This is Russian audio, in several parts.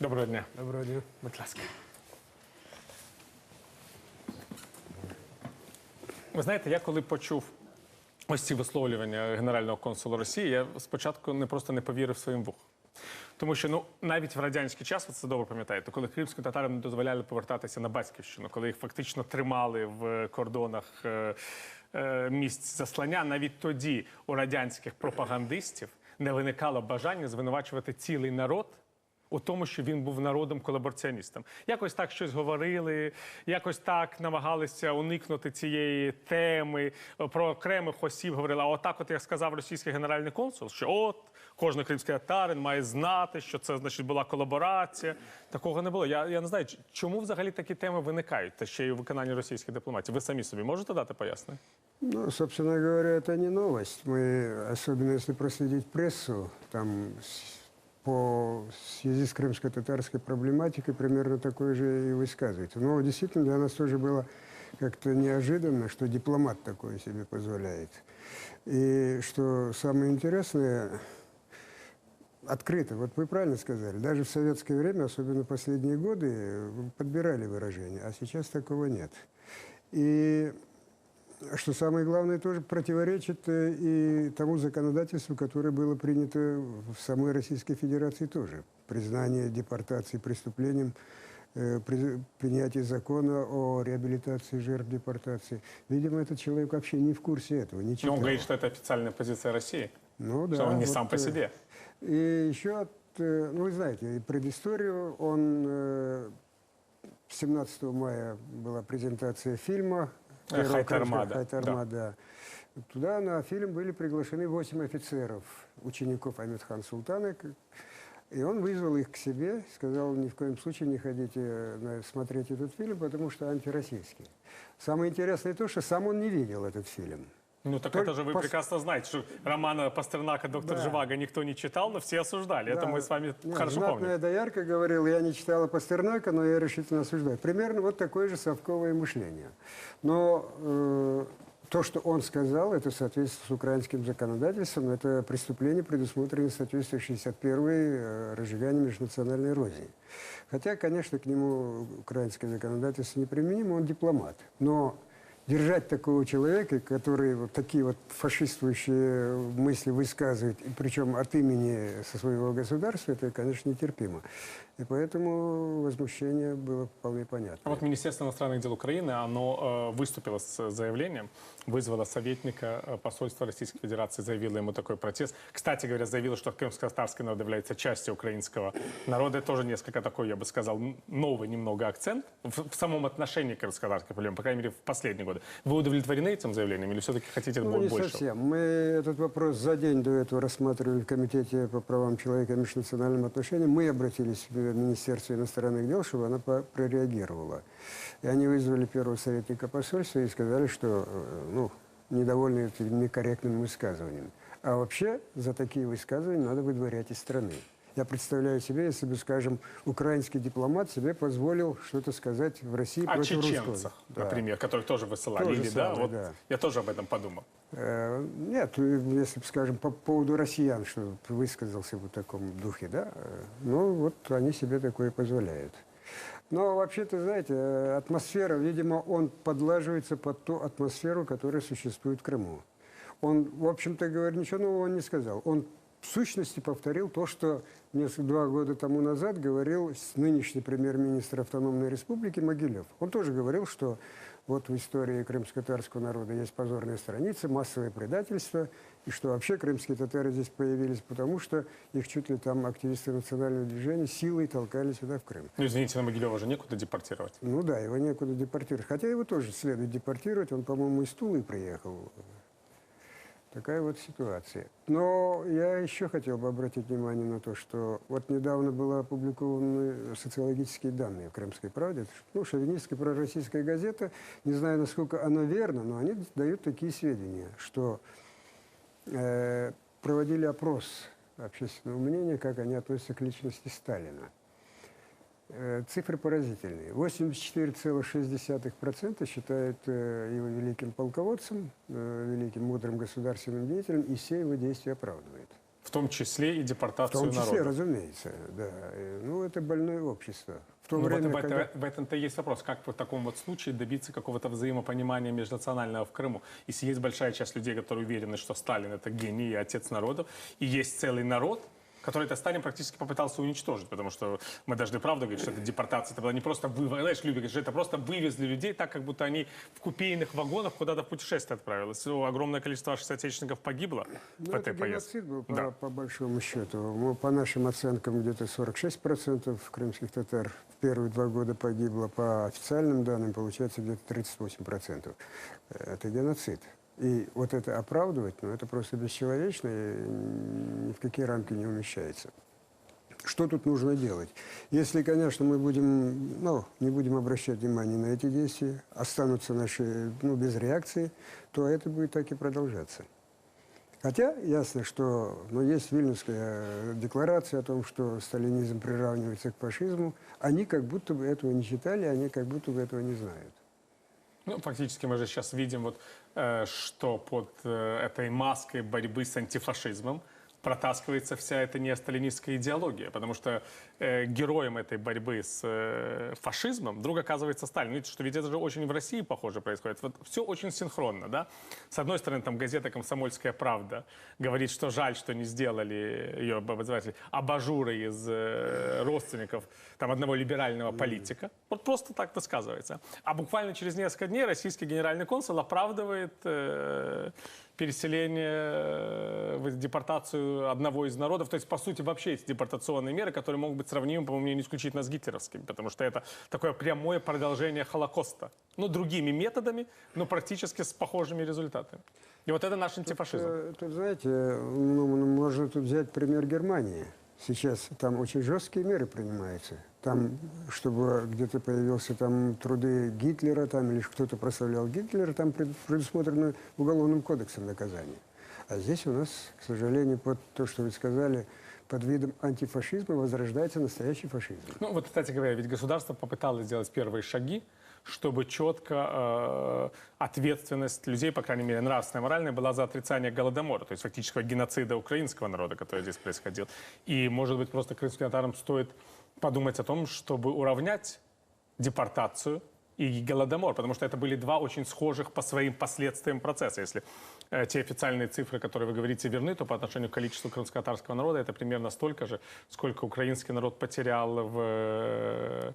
Доброго дня. Доброго дня. Будь ласка. Ви знаєте, я коли почув ось ці висловлювання генерального консула Росії, я спочатку не просто не повірив своїм вухам. Тому що ну навіть в радянський час, ви це добре пам'ятаєте, коли кримським татарам не дозволяли повертатися на батьківщину, коли їх фактично тримали в кордонах е, е, місць заслання, навіть тоді у радянських пропагандистів не виникало бажання звинувачувати цілий народ у тому, що він був народом колабораціоністом. Якось так щось говорили, якось так намагалися уникнути цієї теми. Про окремих осіб говорили. А отак, от як сказав російський генеральний консул, що от кожен кримський татарин має знати, що це значить була колаборація. Такого не було. Я, я не знаю, чому взагалі такі теми виникають, та ще й у виконанні російських дипломатів. Ви самі собі можете дати пояснення? Ну, собственно говоря, это не новость. Мы, особенно если проследить прессу, там по связи с крымско-татарской проблематикой примерно такое же и высказывается. Но действительно для нас тоже было как-то неожиданно, что дипломат такое себе позволяет. И что самое интересное, открыто, вот вы правильно сказали, даже в советское время, особенно последние годы, подбирали выражения, а сейчас такого нет. И что самое главное, тоже противоречит э, и тому законодательству, которое было принято в самой Российской Федерации тоже. Признание депортации преступлением, э, при- принятие закона о реабилитации жертв депортации. Видимо, этот человек вообще не в курсе этого, не Ну, читал. он говорит, что это официальная позиция России. Ну да. что он не вот, сам по э, себе. И еще, от, ну вы знаете, предысторию, он э, 17 мая была презентация фильма Э, «Хайтармада». Туда на фильм были приглашены 8 офицеров, учеников Амидхан Султана. И он вызвал их к себе, сказал, ни в коем случае не ходите смотреть этот фильм, потому что антироссийский. Самое интересное то, что сам он не видел этот фильм. Ну так Только это же вы пос- прекрасно знаете, что романа Пастернака «Доктор Да. Живаго» никто не читал, но все осуждали. Это Да. мы с вами Нет, хорошо знатная помним. доярка говорила, я не читала Пастернака, но я решительно осуждаю. Примерно вот такое же совковое мышление. Но э, то, что он сказал, это соответствует с украинским законодательством, это преступление, предусмотрено статьей 161 э, разжигание межнациональной эрозии. Хотя, конечно, к нему украинское законодательство не применимо, он дипломат. Но держать такого человека, который вот такие вот фашистующие мысли высказывает, причем от имени со своего государства, это, конечно, нетерпимо. И поэтому возмущение было вполне понятно. А Вот Министерство иностранных дел Украины, оно э, выступило с заявлением, вызвало советника э, посольства Российской Федерации, заявило ему такой протест. Кстати говоря, заявило, что крымско-татарский народ является частью украинского народа. Это тоже несколько такой, я бы сказал, новый немного акцент в, в самом отношении к крымско-татарской проблеме, по крайней мере, в последние годы. Вы удовлетворены этим заявлением или все-таки хотите Ну, бо- не больше? совсем. Мы этот вопрос за день до этого рассматривали в Комитете по правам человека и межнациональным отношениям. Мы обратились в Министерство иностранных дел, чтобы она прореагировала. И они вызвали первого советника посольства и сказали, что э, ну, недовольны этим некорректным высказыванием. А вообще за такие высказывания надо выдворять из страны. Я представляю себе, если бы, скажем, украинский дипломат себе позволил что-то сказать в России О против чеченцах, русского. Да. например, которых тоже высылали. То Или, да, самое, вот да. Я тоже об этом подумал. Э, Нет, э, если бы, скажем, по поводу россиян, что высказался в таком духе, да, э, ну вот они себе такое позволяют. Но вообще-то, знаете, э, атмосфера, видимо, он подлаживается под ту атмосферу, которая существует в Крыму. Он, в общем-то, говоря, ничего нового не сказал. Он в сущности повторил то, что несколько, два года тому назад говорил с- нынешний премьер-министр автономной республики Могилев. Он тоже говорил, что вот в истории крымско-татарского народа есть позорная страница, массовое предательство, и что вообще крымские татары здесь появились, потому что их чуть ли там активисты национального движения силой толкали сюда, в Крым. Ну, извините, на Могилева же некуда депортировать. Ну да, его некуда депортировать. Хотя его тоже следует депортировать. Он, по-моему, из Тулы приехал. Такая вот ситуация. Но я еще хотел бы обратить внимание на то, что вот недавно были опубликованы социологические данные в «Крымской правде». Ну, шовинистская пророссийская газета. Не знаю, насколько она верна, но они дают такие сведения, что э, проводили опрос общественного мнения, как они относятся к личности Сталина. Э, Цифры поразительные. 84,6% считают э, его великим полководцем, э, великим мудрым государственным деятелем, и все его действия оправдывает. В том числе и В депортацию том числе, народа. разумеется, да. Ну, это больное общество. В то Ну, время, об это- когда... в этом-то есть вопрос. Как в таком вот случае добиться какого-то взаимопонимания межнационального в Крыму? Если есть большая часть людей, которые уверены, что Сталин это гений и отец народов, и есть целый народ, который это Сталин практически попытался уничтожить, потому что мы должны правду говорить, что это депортация, это была не просто вывоз, знаешь, говорить, что это просто вывезли людей так, как будто они в купейных вагонах куда-то в путешествие отправилось. Ну, Огромное количество наших соотечественников погибло Ну, в этой это поездке. был, по, Да. по большому счету. Ну, по нашим оценкам, где-то 46% крымских татар в первые два года погибло. По официальным данным, получается, где-то 38%. Э, Это геноцид. И вот это оправдывать, ну, это просто бесчеловечно и ни в какие рамки не умещается. Что тут нужно делать? Если, конечно, мы будем, ну, не будем обращать внимания на эти действия, останутся наши, ну, без реакции, то это будет так и продолжаться. Хотя ясно, что ну, есть Вильнюсская декларация о том, что сталинизм приравнивается к фашизму. Они как будто бы этого не читали, они как будто бы этого не знают. Ну, фактически мы же сейчас видим, вот, э, что под э, этой маской борьбы с антифашизмом протаскивается вся эта неосталинистская идеология, потому что э, героем этой борьбы с э, фашизмом вдруг оказывается Сталин. Видите, что ведь это же очень в России похоже происходит. Вот все очень синхронно, да? С одной стороны, там газета «Комсомольская правда» говорит, что жаль, что не сделали ее обозреватели абажуры из э, родственников там одного либерального политика. Вот просто так высказывается. А буквально через несколько дней российский генеральный консул оправдывает э, переселение, э, депортацию одного из народов. То есть, по сути, вообще эти депортационные меры, которые могут быть сравнимы, по моему мнению, исключительно с гитлеровскими, потому что это такое прямое продолжение Холокоста. Ну, другими методами, но практически с похожими результатами. И вот это наш антифашизм. Э, Тут, знаете, ну, можно тут взять пример Германии. Сейчас там очень жесткие меры принимаются. Там, чтобы где-то появился там труды Гитлера, там или кто-то прославлял Гитлера, там пред- предусмотрено уголовным кодексом наказание. А здесь у нас, к сожалению, под то, что вы сказали, под видом антифашизма возрождается настоящий фашизм. Ну, вот, кстати говоря, ведь государство попыталось сделать первые шаги, чтобы четко э, ответственность людей, по крайней мере, нравственная, моральная, была за отрицание Голодомора, то есть фактического геноцида украинского народа, который здесь происходил. И, может быть, просто крымским татарам стоит подумать о том, чтобы уравнять депортацию и Голодомор, потому что это были два очень схожих по своим последствиям процесса. Если э, те официальные цифры, которые вы говорите, верны, то по отношению к количеству крымско-татарского народа это примерно столько же, сколько украинский народ потерял в э,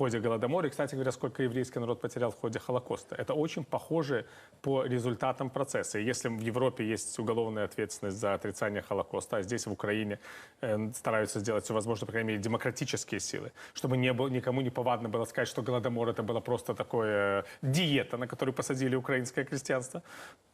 ходе Голодомора. И, кстати говоря, сколько еврейский народ потерял в ходе Холокоста. Это очень похоже по результатам процесса. И если в Европе есть уголовная ответственность за отрицание Холокоста, а здесь, в Украине, э, стараются сделать все возможное, по крайней мере, демократические силы, чтобы не было, никому не повадно было сказать, что Голодомор это было просто такое диета, на которую посадили украинское крестьянство,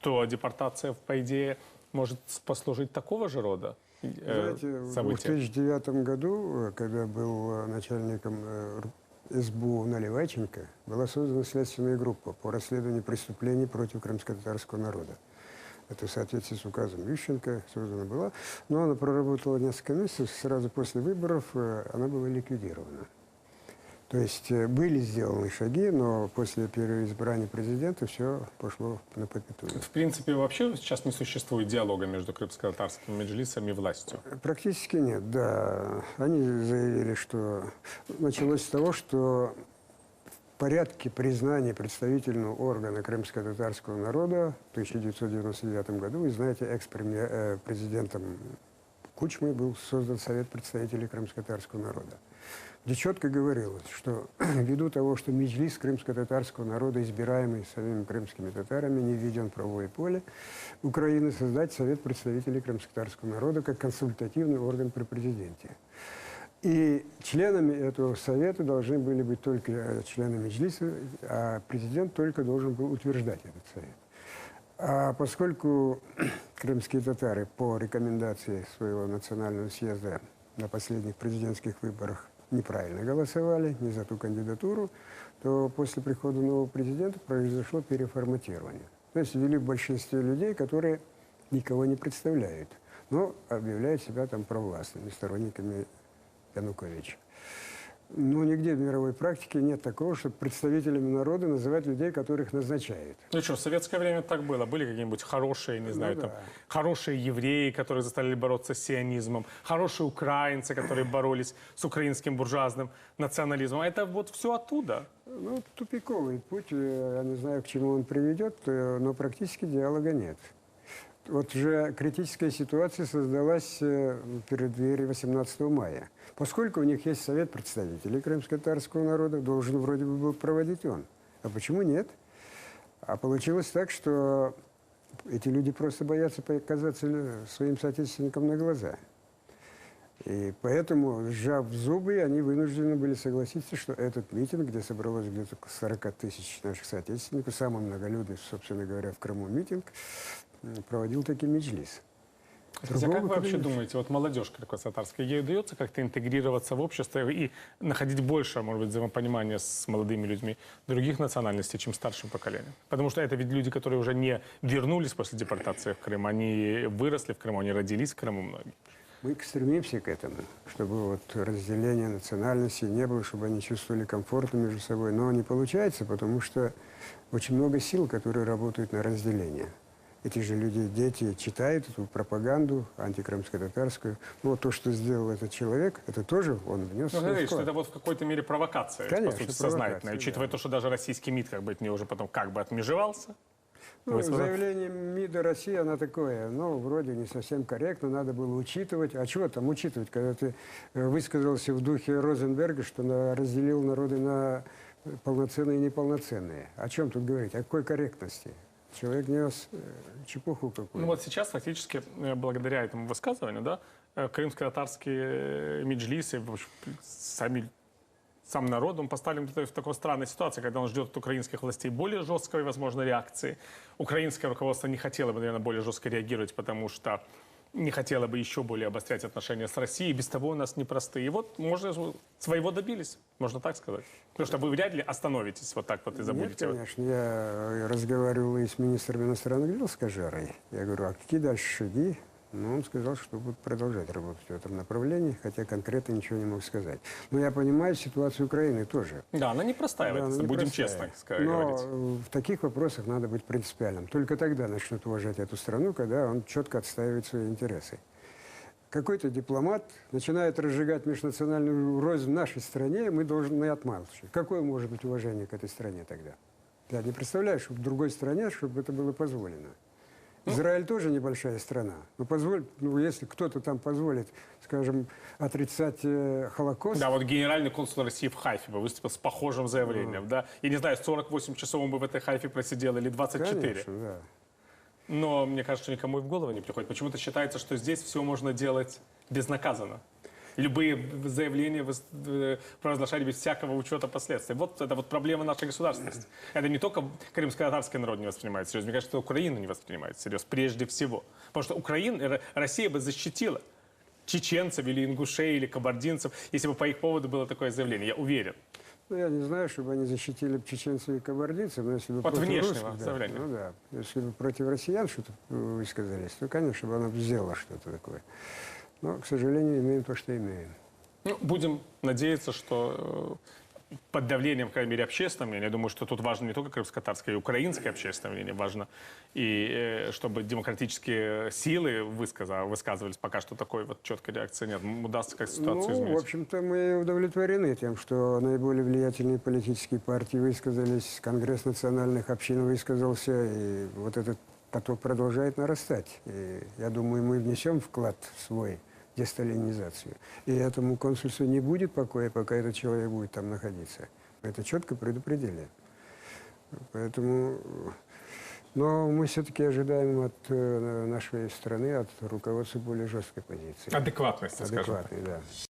то депортация, по идее, может послужить такого же рода э, Знаете, в события. 2009 году, э, когда был э, начальником э, СБУ Наливайченко, была создана следственная группа по расследованию преступлений против крымско-татарского народа. Это в соответствии с указом Ющенко создана была. Но она проработала несколько месяцев, сразу после выборов э, она была ликвидирована. То есть э, были сделаны шаги, но после переизбрания президента все пошло на попятую. В принципе, вообще сейчас не существует диалога между крымско-татарским меджлисом и властью. Практически нет, да. Они заявили, что началось с того, что в порядке признания представительного органа крымско-татарского народа в 1999 году, вы знаете, экс-президентом Кучмой был создан Совет представителей крымско-татарского народа где четко говорилось, что ввиду того, что Меджлис крымско-татарского народа, избираемый самими крымскими татарами, не введен в правовое поле Украины, создать Совет представителей крымско-татарского народа как консультативный орган при президенте. И членами этого совета должны были быть только э, члены Меджлиса, а президент только должен был утверждать этот совет. А поскольку крымские татары по рекомендации своего национального съезда на последних президентских выборах неправильно голосовали, не за ту кандидатуру, то после прихода нового президента произошло переформатирование. То есть ввели в большинстве людей, которые никого не представляют, но объявляют себя там провластными сторонниками Януковича. Ну, нигде в мировой практике нет такого, чтобы представителями народа называть людей, которых назначают. Ну что, в советское время так было. Были какие-нибудь хорошие, не знаю, Ну там, да. хорошие евреи, которые заставили бороться с сионизмом, хорошие украинцы, которые боролись с украинским буржуазным национализмом. А это вот все оттуда. Ну, тупиковый путь, э, я не знаю, к чему он приведет, э, но практически диалога нет. Вот уже критическая ситуация создалась э, в преддверии 18 мая. Поскольку у них есть Совет представителей крымско-татарского народа, должен вроде бы был проводить он. А почему нет? А получилось так, что эти люди просто боятся показаться своим соотечественникам на глаза. И поэтому, сжав зубы, они вынуждены были согласиться, что этот митинг, где собралось где-то около 40 тысяч наших соотечественников, самый многолюдный, собственно говоря, в Крыму митинг, проводил таки Меджлис. Хотя как Другого вы вообще нет. думаете, вот молодежь крымско-татарская, ей удается как-то интегрироваться в общество и находить больше, может быть, взаимопонимания с молодыми людьми других национальностей, чем старшим поколением? Потому что это ведь люди, которые уже не вернулись после депортации в Крым, они выросли в Крыму, они родились в Крыму многие. Мы стремимся к этому, чтобы вот разделения национальностей не было, чтобы они чувствовали комфортно между собой. Но не получается, потому что очень много сил, которые работают на разделение. Эти же люди, дети, читают эту пропаганду антикрымско-татарскую. Ну, вот то, что сделал этот человек, это тоже он внес Ну, говорит, что это вот в какой-то мере провокация, Конечно, по сути, сознательная. да. Учитывая то, что даже российский МИД как бы от нее уже потом как бы отмежевался. Ну, заявление МИДа России, оно такое, ну, вроде не совсем корректно, надо было учитывать. А чего там учитывать, когда ты э, высказался в духе Розенберга, что на, разделил народы на полноценные и неполноценные? О чем тут говорить? О какой корректности? Человек нес э, чепуху какую-то. Ну вот сейчас фактически э, благодаря этому высказыванию, да, э, крымско-татарские меджлисы, сами сам народ, он поставлен в такой странной ситуации, когда он ждет от украинских властей более жесткой, возможно, реакции. Украинское руководство не хотело бы, наверное, более жестко реагировать, потому что не хотело бы еще более обострять отношения с Россией. Без того у нас непростые. И вот, можно, своего добились, можно так сказать. Потому что вы вряд ли остановитесь вот так вот и Нет, забудете. конечно. Я э, разговаривал и с министром иностранных дел, с Кажарой. Я говорю, а какие дальше шаги? Ну, он сказал, что будут продолжать работать в этом направлении, хотя конкретно ничего не мог сказать. Но я понимаю ситуацию Украины тоже. Да, она непростая, Да, она будем честно ска- Но говорить. в таких вопросах надо быть принципиальным. Только тогда начнут уважать эту страну, когда он четко отстаивает свои интересы. Какой-то дипломат начинает разжигать межнациональную рознь в нашей стране, мы должны отмалчивать. Какое может быть уважение к этой стране тогда? Я не представляю, что в другой стране, чтобы это было позволено. Израиль тоже небольшая страна. Но позволь, ну, если кто-то там позволит, скажем, отрицать э, Холокост, Да, вот генеральный консул России в Хайфе бы выступил с похожим заявлением, да. Я не знаю, 48 часов он бы в этой Хайфе просидел или 24. конечно, да. Но мне кажется, никому и в голову не приходит. Почему-то считается, что здесь все можно делать безнаказанно. Любые заявления э, провозглашать без всякого учета последствий. Вот это вот проблема нашей государственности. Это не только крымско-татарский народ не воспринимает всерьез. Мне кажется, что Украина не воспринимает всерьез прежде всего. Потому что Украина, Россия бы защитила чеченцев или ингушей или кабардинцев, если бы по их поводу было такое заявление. Я уверен. Ну, я не знаю, чтобы они защитили чеченцев и кабардинцев, но если бы От против внешнего русских, да, ну да, если бы против россиян что-то высказались, то, конечно, бы она сделала что-то такое. Но, к сожалению, имеем то, что имеем. Ну, будем надеяться, что э, под давлением, по крайней мере, общественного мнения, я думаю, что тут важно не только крымско-татарское, и украинское общественное мнение, важно и э, чтобы демократические силы высказывались. Пока что такой вот четкой реакции нет. Удастся как ситуацию ну, изменить. в общем-то, мы удовлетворены тем, что наиболее влиятельные политические партии высказались, Конгресс национальных общин высказался, и вот этот поток продолжает нарастать. И я думаю, мы внесем вклад свой в десталинизацию. И этому консульству не будет покоя, пока этот человек будет там находиться. Это четко предупредили. Поэтому... Но мы все-таки ожидаем от э, нашей страны, от руководства более жесткой позиции. Адекватности, скажем так. Адекватной, да.